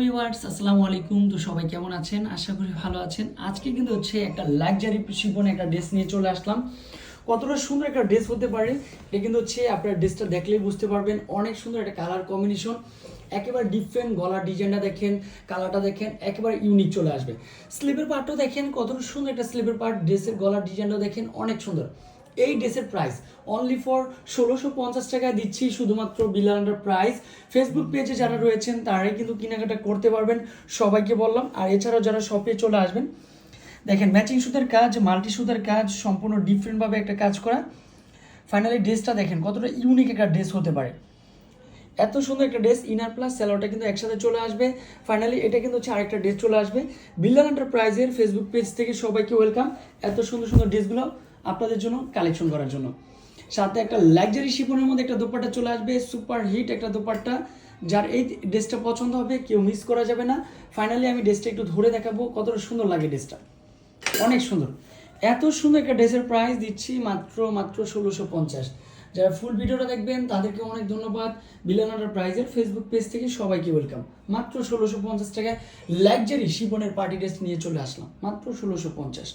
Viewers আসসালামু আলাইকুম। তো সবাই কেমন আছেন? আশা করি ভালো আছেন। আজকে কিন্তু হচ্ছে একটা লাক্সারি শিপনে একটা ড্রেস নিয়ে চলে আসলাম। কতটা সুন্দর একটা ড্রেস হতে পারে এটা কিন্তু হচ্ছে আপনার ড্রেসটা দেখলেই বুঝতে পারবেন। অনেক সুন্দর একটা কালার কম্বিনেশন একেবারে ডিফারেন্ট গলার ডিজাইনটা দেখেন কালারটা দেখেন, একেবারে ইউনিক চলে আসবে। স্লিপের পার্টও দেখেন, কতটা সুন্দর একটা স্লিপের পার্ট ড্রেসের গলার ডিজাইনটাও দেখেন, অনেক সুন্দর। এই ড্রেসের প্রাইস অনলি ফর ষোলোশো পঞ্চাশ টাকায় দিচ্ছি শুধুমাত্র বিলান্ডার প্রাইস ফেসবুক পেজে যারা রয়েছেন, তারাই কিন্তু কেনাকাটা করতে পারবেন, সবাইকে বললাম। আর এছাড়াও যারা শপে চলে আসবেন, দেখেন ম্যাচিং সুতার কাজ মাল্টি সুতার কাজ, সম্পূর্ণ ডিফারেন্টভাবে একটা কাজ করা। ফাইনালি ড্রেসটা দেখেন, কতটা ইউনিক একটা ড্রেস হতে পারে। এত সুন্দর একটা ড্রেস ইনার প্লাস স্যালোটা কিন্তু একসাথে চলে আসবে। ফাইনালি এটা কিন্তু হচ্ছে আরেকটা ড্রেস চলে আসবে। বিল্লাল এন্টারপ্রাইজের ফেসবুক পেজ থেকে সবাইকে ওয়েলকাম এত সুন্দর সুন্দর ড্রেসগুলো আপনাদের জন্য কালেকশন করার জন্য। সাথে একটা লাক্সারি শিপনের মধ্যে একটা দোপাট্টা চলে আসবে সুপার হিট একটা দোপাট্টা, যার এই ড্রেসটা পছন্দ হবে, কেউ মিস করা যাবে না। ফাইনালি আমি ড্রেসটা একটু ধরে দেখাবো, কতটা সুন্দর লাগে ড্রেসটা। অনেক সুন্দর। এত সুন্দর একটা ড্রেসের প্রাইস দিচ্ছি মাত্র মাত্র ষোলোশো পঞ্চাশ। যারা ফুল ভিডিওটা দেখবেন, তাদেরকে অনেক ধন্যবাদ। বিলানাটার প্রাইজের ফেসবুক পেজ থেকে সবাইকে ওয়েলকাম মাত্র ষোলোশো পঞ্চাশ টাকায় লাক্সারি শিবনের পার্টি ড্রেস নিয়ে চলে আসলাম। মাত্র ষোলোশো পঞ্চাশ।